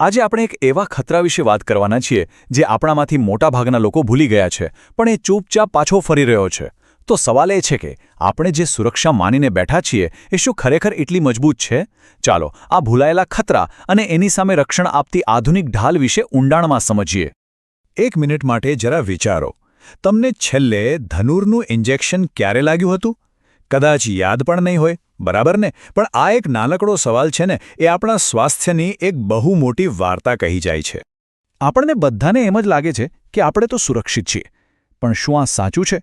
આજે આપણે એક એવા ખતરા વિશે વાત કરવાના છીએ જે આપણામાંથી મોટાભાગના લોકો ભૂલી ગયા છે, પણ એ ચૂપચાપ પાછો ફરી રહ્યો છે. તો સવાલ એ છે કે, આપણે જે સુરક્ષા માનીને બેઠા છીએ, એ શું ખરેખર એટલી મજબૂત છે? ચાલો, આ ભૂલાયેલા ખતરા અને એની સામે રક્ષણ આપતી આધુનિક ઢાલ વિશે ઊંડાણમાં સમજીએ. એક મિનિટ માટે જરા વિચારો. તમને છેલ્લે ધનુરનું ઇન્જેક્શન ક્યારે લાગ્યું હતું? કદાચ યાદ પણ નહીં હોય? બરાબર ને? પણ આ એક નાનકડો સવાલ છે ને, એ આપણા સ્વાસ્થ્યની એક બહુ મોટી વાર્તા કહી જાય છે. આપણને બધાને એમ જ લાગે છે કે આપણે તો સુરક્ષિત છીએ. પણ શું આ સાચું છે?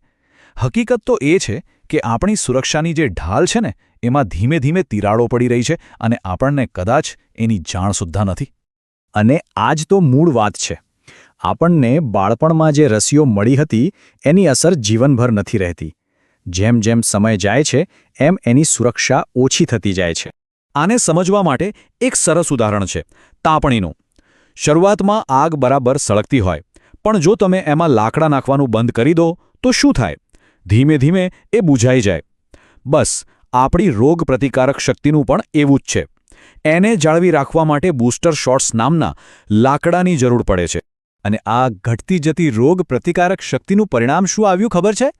હકીકત તો એ છે કે આપણી સુરક્ષાની જે ઢાલ છે ને, એમાં ધીમે ધીમે તિરાડો પડી રહી છે અને આપણને કદાચ એની જાણ સુદ્ધા નથી. અને આ જ તો મૂળ વાત છે. આપણને બાળપણમાં જે રસીઓ મળી હતી, એની અસર જીવનભર નથી રહેતી. જેમ જેમ સમય જાય છે, એમ એની સુરક્ષા ઓછી થતી જાય છે. આને સમજવા માટે એક સરસ ઉદાહરણ છે, તાપણીનું. શરૂઆતમાં આગ બરાબર સળગતી હોય, પણ જો તમે એમાં લાકડા નાખવાનું બંધ કરી દો, તો શું થાય? ધીમે ધીમે એ બુઝાઈ જાય. બસ, આપણી રોગ પ્રતિકારક શક્તિનું પણ એવું જ છે. એને જાળવી રાખવા માટે બૂસ્ટર શોટ્સ નામના લાકડાની જરૂર પડે છે. અને આ ઘટતી જતી રોગ પ્રતિકારક શક્તિનું પરિણામ શું આવ્યું ખબર છે?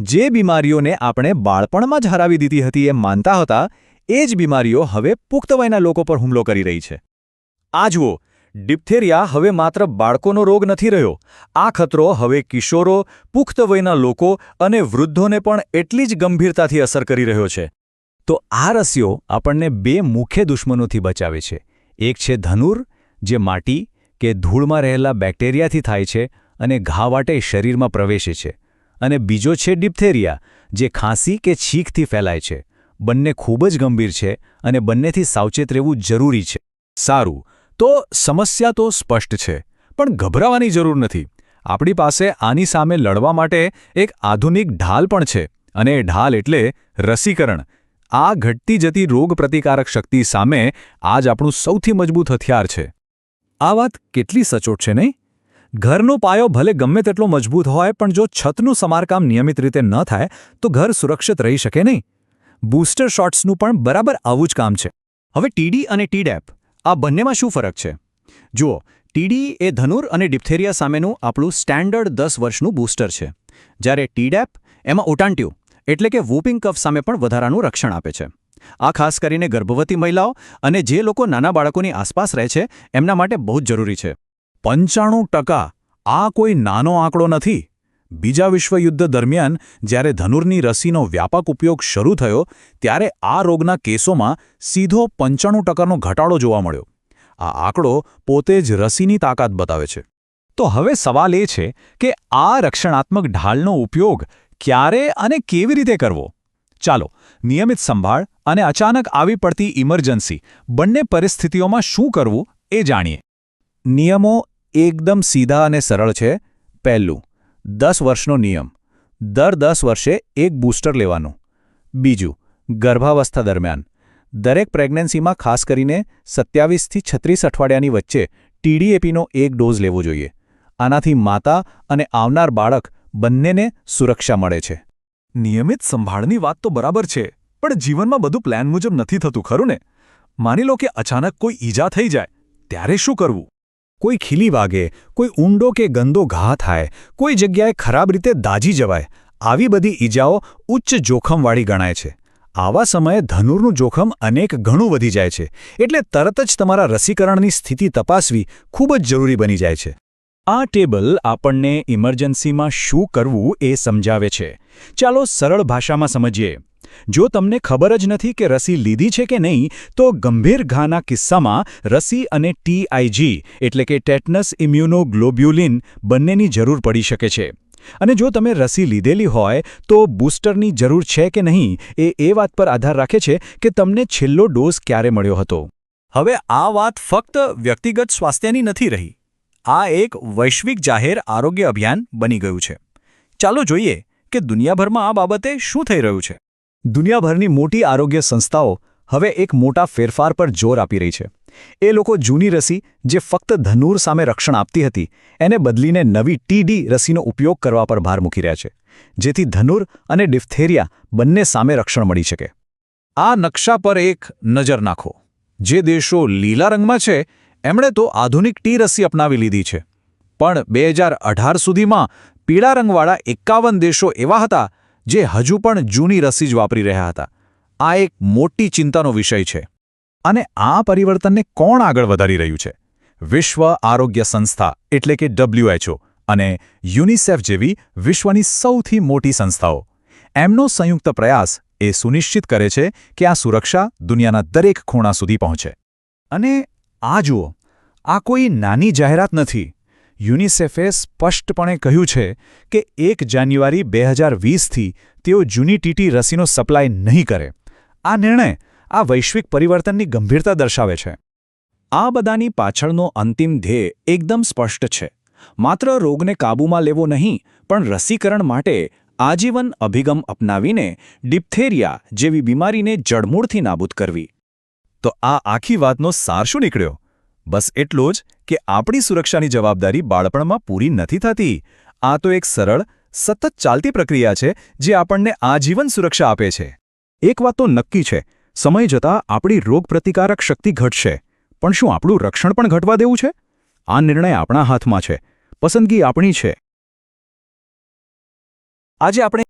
જે બીમારીઓને આપણે બાળપણમાં જ હરાવી દીધી હતી એમ માનતા હતા, એ જ બીમારીઓ હવે પુખ્ત વયના લોકો પર હુમલો કરી રહી છે. આ જુઓ, ડિપ્થેરિયા હવે માત્ર બાળકોનો રોગ નથી રહ્યો, આ ખતરો હવે કિશોરો, પુખ્ત વયના લોકો અને વૃદ્ધોને પણ એટલી જ ગંભીરતાથી અસર કરી રહ્યો છે. તો આ રસીઓ આપણને બે મુખ્ય દુશ્મનોથી બચાવે છે. એક છે ધનુર, જે માટી કે ધૂળમાં રહેલા બેક્ટેરિયાથી થાય છે અને ઘા વાટે શરીરમાં પ્રવેશે છે. અને બીજો છે ડિપ્થેરિયા, જે ખાંસી કે છીંકથી ફેલાય છે. બંને ખૂબ જ ગંભીર છે અને બંનેથી સાવચેત રહેવું જરૂરી છે. સારું, તો સમસ્યા તો સ્પષ્ટ છે, પણ ગભરાવાની જરૂર નથી. આપણી પાસે આની સામે લડવા માટે એક આધુનિક ઢાલ પણ છે, અને એ ઢાલ એટલે રસીકરણ. આ ઘટતી જતી રોગપ્રતિકારક શક્તિ સામે આજ આપણું સૌથી મજબૂત હથિયાર છે. આ વાત કેટલી સચોટ છે નહીં? ઘરનો પાયો ભલે ગમે તેટલો મજબૂત હોય, પણ જો છતનું સમારકામ નિયમિત રીતે ન થાય, તો ઘર સુરક્ષિત રહી શકે નહીં. બૂસ્ટર શોટ્સનું પણ બરાબર આવું જ કામ છે. હવે ટીડી અને ટીડેપ આ બંનેમાં શું ફરક છે? જુઓ ટીડી એ ધનુર અને ડિપ્થેરિયા સામેનું આપણું સ્ટેન્ડર્ડ દસ વર્ષનું બૂસ્ટર છે. જ્યારે ટીડેપ એમાં ઓટાન્ટ્યુ, એટલે કે વૂપિંગ કફ સામે પણ વધારાનું રક્ષણ આપે છે. આ ખાસ કરીને ગર્ભવતી મહિલાઓ અને જે લોકો નાના બાળકોની આસપાસ રહે છે, એમના માટે બહુ જ જરૂરી છે. પંચાણું ટકા આ કોઈ નાનો આંકડો નથી. બીજા વિશ્વયુદ્ધ દરમિયાન જ્યારે ધનુરની રસીનો વ્યાપક ઉપયોગ શરૂ થયો, ત્યારે આ રોગના કેસોમાં સીધો પંચાણું ટકાનો ઘટાડો જોવા મળ્યો. આ આંકડો પોતે જ રસીની તાકાત બતાવે છે. તો હવે સવાલ એ છે કે આ રક્ષણાત્મક ઢાલનો ઉપયોગ ક્યારે અને કેવી રીતે કરવો? ચાલો, નિયમિત સંભાળ અને અચાનક આવી પડતી ઇમરજન્સી બંને પરિસ્થિતિઓમાં શું કરવું એ જાણીએ. નિયમો એકદમ સીધા અને સરળ છે. પહેલું, દસ વર્ષનો નિયમ. દર દસ વર્ષે એક બૂસ્ટર લેવાનું. બીજું, ગર્ભાવસ્થા દરમિયાન. દરેક પ્રેગ્નન્સીમાં ખાસ કરીને સત્યાવીસથી છત્રીસ અઠવાડિયાની વચ્ચે ટીડીએપીનો એક ડોઝ લેવો જોઈએ. આનાથી માતા અને આવનાર બાળક બંનેને સુરક્ષા મળે છે. નિયમિત સંભાળની વાત તો બરાબર છે, પણ જીવનમાં બધું પ્લાન મુજબ નથી થતું, ખરું ને? માની લો કે અચાનક કોઈ ઈજા થઈ જાય, ત્યારે શું કરવું? કોઈ ખીલી વાગે, કોઈ ઊંડો કે ગંદો ઘા થાય, કોઈ જગ્યાએ ખરાબ રીતે દાજી જવાય, આવી બધી ઈજાઓ ઉચ્ચ જોખમવાળી ગણાય છે. આવા સમયે ધનુરનું જોખમ અનેક ઘણું વધી જાય છે, એટલે તરત જ તમારા રસીકરણની સ્થિતિ તપાસવી ખૂબ જ જરૂરી બની જાય છે. આ ટેબલ આપણને ઇમરજન્સીમાં શું કરવું એ સમજાવે છે. ચાલો સરળ ભાષામાં સમજીએ. જો તમને ખબર જ નથી કે રસી લીધી છે કે નહીં, તો ગંભીર ઘાના કિસ્સામાં રસી અને ટીઆઈજી એટલે કે ટેટનસ ઇમ્યુનોગ્લોબ્યુલિન, બંનેની જરૂર પડી શકે છે. અને જો તમે રસી લીધેલી હોય, તો બૂસ્ટરની જરૂર છે કે નહીં, એ એ વાત પર આધાર રાખે છે કે તમને છેલ્લો ડોઝ ક્યારે મળ્યો હતો. હવે આ વાત ફક્ત વ્યક્તિગત સ્વાસ્થ્યની નથી રહી. આ એક વૈશ્વિક જાહેર આરોગ્ય અભિયાન બની ગયું છે. ચાલો જોઈએ કે દુનિયાભરમાં આ બાબતે શું થઈ રહ્યું છે. દુનિયાભરની મોટી આરોગ્ય સંસ્થાઓ હવે એક મોટા ફેરફાર પર જોર આપી રહી છે. એ લોકો જૂની રસી, જે ફક્ત ધનુર સામે રક્ષણ આપતી હતી, એને બદલીને નવી ટીડી રસીનો ઉપયોગ કરવા પર ભાર મૂકી રહ્યા છે, જેથી ધનુર અને ડિફથેરિયા બંને સામે રક્ષણ મળી શકે. આ નકશા પર એક નજર નાખો. જે દેશો લીલા રંગમાં છે, એમણે તો આધુનિક ટી રસી અપનાવી લીધી છે. પણ બે અઢાર સુધીમાં પીળા રંગવાળા એકાવન દેશો એવા હતા જે હજુ પણ જૂની રસી જ વાપરી રહ્યા હતા. આ એક મોટી ચિંતાનો વિષય છે. અને આ પરિવર્તનને કોણ આગળ વધારી રહ્યું છે? વિશ્વ આરોગ્ય સંસ્થા, એટલે કે ડબ્લ્યુએચઓ અને યુનિસેફ જેવી વિશ્વની સૌથી મોટી સંસ્થાઓ. એમનો સંયુક્ત પ્રયાસ એ સુનિશ્ચિત કરે છે કે આ સુરક્ષા દુનિયાના દરેક ખૂણા સુધી પહોંચે. અને આ જુઓ, આ કોઈ નાની જાહેરાત નથી. યુનિસેફે સ્પષ્ટપણે કહ્યું છે કે એક જાન્યુઆરી બે હજાર વીસથી તેઓ જૂની ટીટી રસીનો સપ્લાય નહીં કરે. આ નિર્ણય આ વૈશ્વિક પરિવર્તનની ગંભીરતા દર્શાવે છે. આ બધાની પાછળનો અંતિમ ધ્યેય એકદમ સ્પષ્ટ છે. માત્ર રોગને કાબૂમાં લેવો નહીં, પણ રસીકરણ માટે આજીવન અભિગમ અપનાવીને ડિપ્થેરિયા જેવી બીમારીને જડમૂળથી નાબૂદ કરવી. તો આ આખી વાતનો સાર શું નીકળ્યો? બસ એટલો જ કે આપણી સુરક્ષાની જવાબદારી બાળપણમાં પૂરી નથી થતી. આ તો એક સરળ, સતત ચાલતી પ્રક્રિયા છે જે આપણને આજીવન સુરક્ષા આપે છે. એક વાત તો નક્કી છે, સમય જતાં આપણી રોગપ્રતિકારક શક્તિ ઘટશે. પણ શું આપણું રક્ષણ પણ ઘટવા દેવું છે? આ નિર્ણય આપણા હાથમાં છે. પસંદગી આપણી છે. આજે આપણે